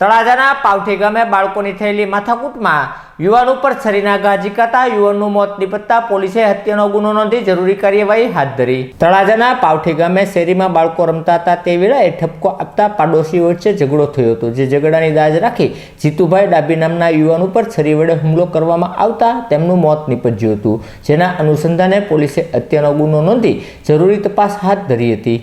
તળાજાના પાવઠી ગામે બાળકોની થયેલી માથાકૂટમાં યુવાન ઉપર છરીના ઘા ઝીકાતા યુવાનનું મોત નિપજતા પોલીસે હત્યાનો ગુનો નોંધી જરૂરી કાર્યવાહી હાથ ધરી. તળાજાના પાવઠી ગામે શેરીમાં બાળકો રમતા હતા તે વેળાએ ઠપકો આપતા પાડોશીઓ વચ્ચે ઝઘડો થયો હતો, જે ઝઘડાની દાજ રાખી જીતુભાઈ ડાબી નામના યુવાન ઉપર છરી વડે હુમલો કરવામાં આવતા તેમનું મોત નિપજ્યું હતું, જેના અનુસંધાને પોલીસે હત્યાનો ગુનો નોંધી જરૂરી તપાસ હાથ ધરી હતી.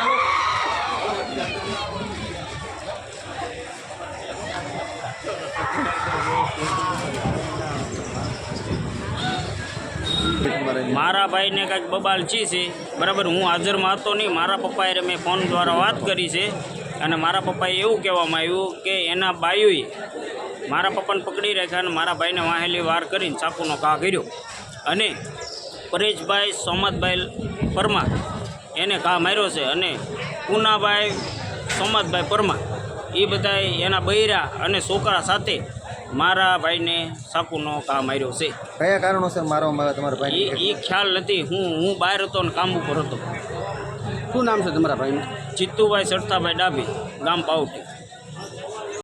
મારા ભાઈને કાંઈક બબાલ છી છે? બરાબર, હું હાજરમાં હતો નહીં. મારા પપ્પાએ મેં ફોન દ્વારા વાત કરી છે. અને મારા પપ્પાએ એવું કહેવામાં આવ્યું કે એના બાયુએ મારા પપ્પાને પકડી રાખ્યા અને મારા ભાઈને વાહેલી વાર કરીને ચાકુનો ઘા કર્યો. અને પરેશભાઈ સોમતભાઈ પરમાર એને ઘા માર્યો છે અને પૂનાભાઈ સોમતભાઈ પરમાર, એ બધાએ એના બૈરા અને છોકરા સાથે મારા ભાઈને સાકુનો કામ આવ્યો છે. કયા કારણોસર મારવામાં મારો તમારા ભાઈ એ ખ્યાલ નથી. હું હું બહાર હતો અને કામ ઉપર હતો. શું નામ છે તમારા ભાઈનું? ચિત્તુભાઈ સરતાભાઈ ડાભી ગામ પાવટી